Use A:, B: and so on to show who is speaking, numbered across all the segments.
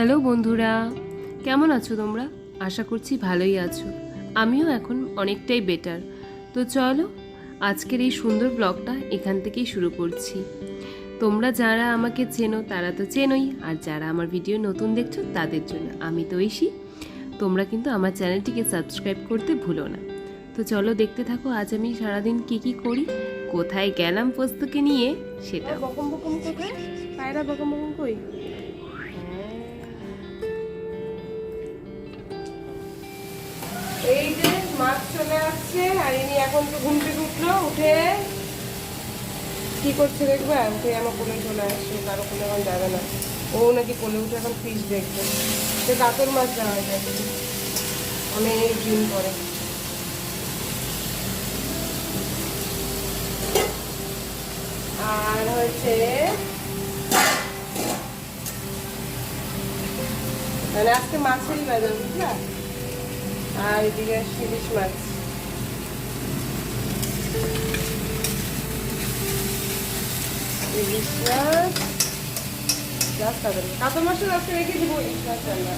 A: Hello বন্ধুরা, কেমন আছো তোমরা? আশা করছি ভালোই আছো। আমিও এখন অনেকটাই বেটার তো চলো, আজকের এই সুন্দর ব্লগটা এখান থেকেই শুরু করছি। তোমরা যারা আমাকে চেনো, তারা তো চেনোই, আর যারা আমার ভিডিও নতুন দেখছ, তাদের জন্য আমি তো ঐশী। তোমরা কিন্তু আমার চ্যানেলটিকে সাবস্ক্রাইব করতে ভুলো না। তো চলো দেখতে থাকো, আজ আমি সারাদিন কি কি করি, কোথায় গেলাম পোস্তকে নিয়ে, সেটা।
B: বকম বকম কোথায়? পায়রা বকম বকম কই? এই যে মাছ চলে আসছে, আর ইনি এখন তো ঘুম থেকে উঠল, উঠে কি করছে দেখবে? উঠে আমার কোলে চলে আসছে কারও কোলে এখন যাবে না। ও নাকি কোলে উঠে এখন ফিশ দেখবে। সে কাতল মাছ দেওয়া যায় অনেক দিন পরে। আর হচ্ছে মানে আজকে মাছেরই বাজার, বুঝলা? আর এদিকে ইলিশ মাছ। ইলিশ মাছ জাস্ট মাছের আজকে রেখে দিব ইলিশ মাছ রান্না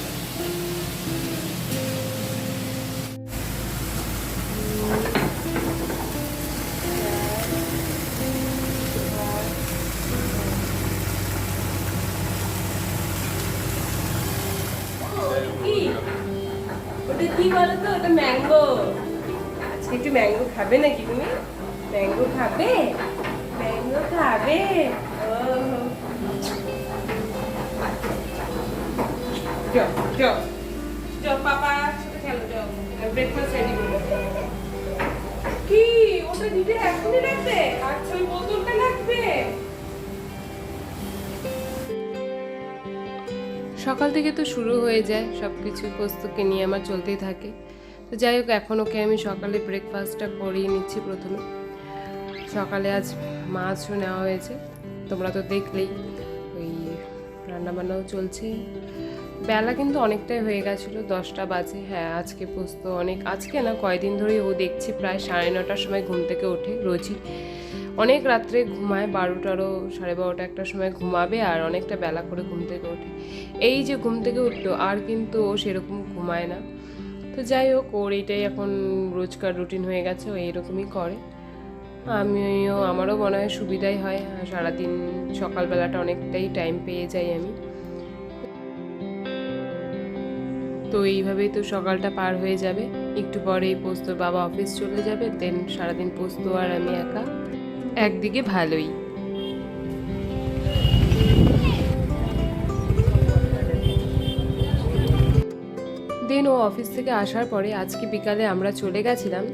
B: কি বলো তো ওটা ম্যাঙ্গো আজকে একটু ম্যাঙ্গো খাবে নাকি তুমি? ম্যাঙ্গো খাবে? ম্যাঙ্গো খাবে? পাপা, সাথে ব্রেকফাস্ট রেডি করো কি? ওটা দিতে এখনই লাগবে আচ্ছা ওই বোতলটা
A: সকাল থেকে তো শুরু হয়ে যায় সব কিছু পোস্তকে নিয়ে আমার চলতেই থাকে। তো যাই হোক, এখন ওকে আমি সকালে ব্রেকফাস্টটা করিয়ে নিচ্ছি প্রথমে। সকালে আজ মাছও নেওয়া হয়েছে, তোমরা তো দেখলেই ওই রান্নাবান্নাও চলছে। বেলা কিন্তু অনেকটাই হয়ে গেছিল, দশটা বাজে। হ্যাঁ আজকে পোস্ত অনেক, আজকে না কয়দিন ধরেই ও দেখছি, প্রায় সাড়ে নটার সময় ঘুম থেকে ওঠে রোজই। অনেক রাত্রে ঘুমায় বারোটারও, সাড়ে বারোটা একটার সময় ঘুমাবে আর অনেকটা বেলা করে ঘুম থেকে ওঠে। এই যে ঘুম থেকে উঠল, আর কিন্তু ও সেরকম ঘুমায় না। তো যাই হোক, ওর এইটাই এখন রোজকার রুটিন হয়ে গেছে, ও এইরকমই করে। আমিও, আমারও মনে হয় সুবিধাই হয়, সারাদিন সকালবেলাটা অনেকটাই টাইম পেয়ে যাই আমি। তো এইভাবেই তো সকালটা পার হয়ে যাবে। একটু পরেই পোস্তর বাবা অফিস চলে যাবে দেন সারাদিন পোস্ত আর আমি একা। একদিকে ভালোই। দেন ও অফিস থেকে আসার পরে আজকে বিকালে আমরা চলে গেছিলাম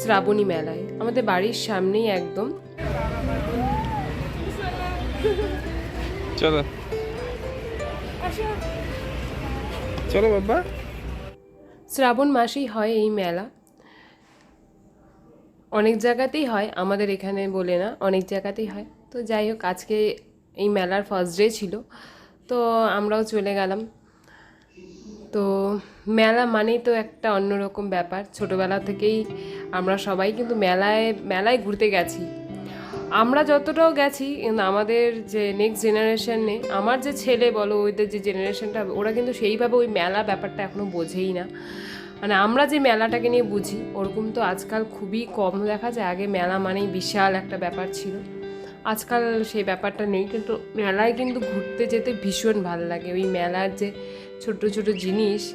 A: শ্রাবণী মেলায়। আমাদের বাড়ির সামনেই একদম।
C: চলো। চলো বাবা।
A: শ্রাবণ মাসেই হয় এই মেলা। অনেক জায়গাতেই হয়, আমাদের এখানে বলে না, অনেক জায়গাতেই হয়। তো যাই হোক, আজকে এই মেলার ফার্স্ট ডে ছিল, তো আমরাও চলে গেলাম। তো মেলা মানেই তো একটা অন্যরকম ব্যাপার। ছোটোবেলা থেকেই আমরা সবাই কিন্তু মেলায় মেলায় ঘুরতে গেছি। আমরা যতটাও গেছি, কিন্তু আমাদের যে নেক্সট জেনারেশনে আমার যে ছেলে বলো ওইদের যে জেনারেশনটা ওরা কিন্তু সেইভাবে ওই মেলা ব্যাপারটা এখনও বোঝেই না। মানে আমরা যে মেলাটাকে নিয়ে বুঝি, ওরকম তো আজকাল খুবই কম দেখা যায়। আগে মেলা মানেই বিশাল একটা ব্যাপার ছিল। আজকাল সেই ব্যাপারটা নেই, কিন্তু মেলায় কিন্তু ঘুরতে যেতে ভীষণ ভালো লাগে। ওই মেলার যে ছোট ছোট জিনিস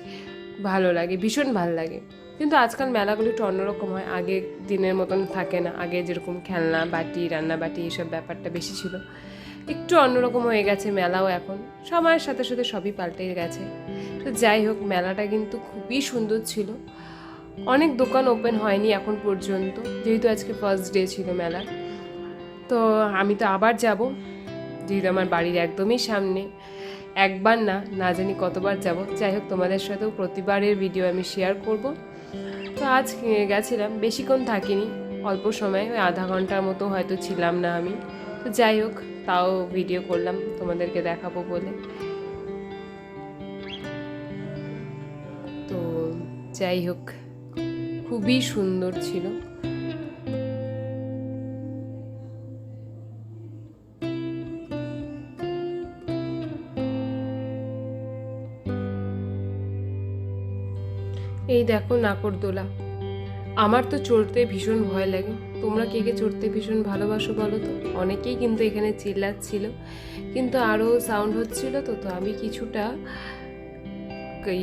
A: ভালো লাগে, ভীষণ ভালো লাগে। কিন্তু আজকাল মেলাগুলো একটু অন্যরকম হয়। আগে দিনের মতন থাকে না। আগে যেরকম খেলনা, বাটি রান্না বাটি এইসব ব্যাপারটা বেশি ছিল। একটু অন্যরকম হয়ে গেছে মেলাও এখন। সময়ের সাথে সাথে সবই পাল্টে গেছে। তো যাই হোক, মেলাটা কিন্তু খুবই সুন্দর ছিল। অনেক দোকান ওপেন হয়নি এখন পর্যন্ত, যেহেতু আজকে ফার্স্ট ডে ছিল মেলার। তো আমি তো আবার যাব, যেহেতু আমার বাড়ির একদমই সামনে। একবার না না জানি কতবার যাব। যাই হোক, তোমাদের সাথেও প্রতিবারের ভিডিও আমি শেয়ার করব। তো আজ গেছিলাম, বেশিক্ষণ থাকিনি, অল্প সময়, ওই আধা ঘণ্টার মতো হয়তো ছিলাম না আমি। যাই হোক, তাও ভিডিও করলাম, তোমাদেরকে দেখাবো বলে। তো যাই হোক, খুবই সুন্দর ছিল। এই দেখো নাকরদোলা। আমার তো চলতে ভীষণ ভয় লাগে। তোমরা কে কে চড়তে ভীষণ ভালোবাসো বলো তো? অনেকেই কিন্তু এখানে চিল্লাচ্ছিল। কিন্তু আরও সাউন্ড হচ্ছিল তো তো আমি কিছুটা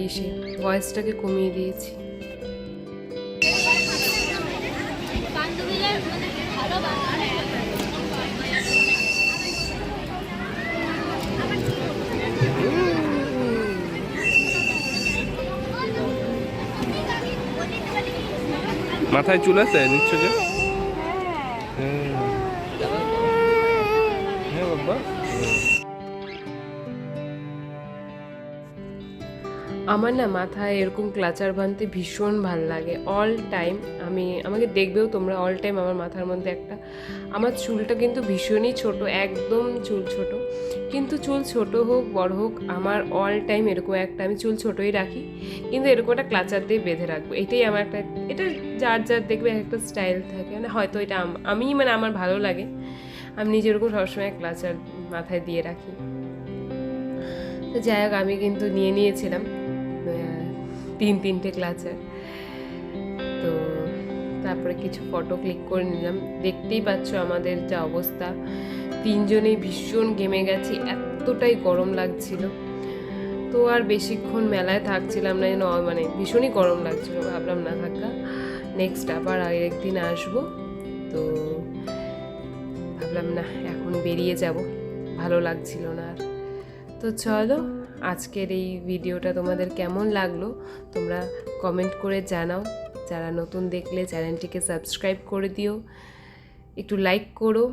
A: ইসে ভয়েসটাকে কমিয়ে দিয়েছি।
C: মাথায় চুল আছে নিচ্ছ যে
A: আমার না মাথায় এরকম ক্লাচার বানতে ভীষণ ভালো লাগে অল টাইম আমি, আমাকে দেখবেও তোমরা অল টাইম আমার মাথার মধ্যে একটা। আমার চুলটা কিন্তু ভীষণই ছোট, একদম চুল ছোট। কিন্তু চুল ছোট হোক, বড় হোক, আমার অল টাইম এরকম একটা আমি চুল ছোটই রাখি। কিন্তু এরকম একটা ক্লাচার দিয়ে বেঁধে রাখব। এটাই আমার একটা, এটা যার যার দেখবে একটা স্টাইল থাকে। মানে হয়তো এটা আম- মানে আমার ভালো লাগে। আমি নিজে এরকম সবসময় ক্লাচার মাথায় দিয়ে রাখি। তো যাই হোক, আমি কিন্তু নিয়ে নিয়েছিলাম তিন তিনটে ক্লাচার তারপরে কিছু ফটো ক্লিক করে নিলাম। দেখতেই পাচ্ছ আমাদের যা অবস্থা। তিনজনেই ভীষণ গেমে গেছি, এতটাই গরম লাগছিল। তো আর বেশিক্ষণ মেলায় থাকছিলাম না যেন মানে ভীষণই গরম লাগছিল, ভাবলাম না থাকা। নেক্সট আবার আরেক দিন আসব। তো ভাবলাম না, এখন বেরিয়ে যাব। ভালো লাগছিল না আর। তো চলো, আজকের এই ভিডিওটা তোমাদের কেমন লাগল, তোমরা কমেন্ট করে জানাও। যারা নতুন দেখলে চ্যানেলটিকে সাবস্ক্রাইব করে দিও। একটু লাইক করো।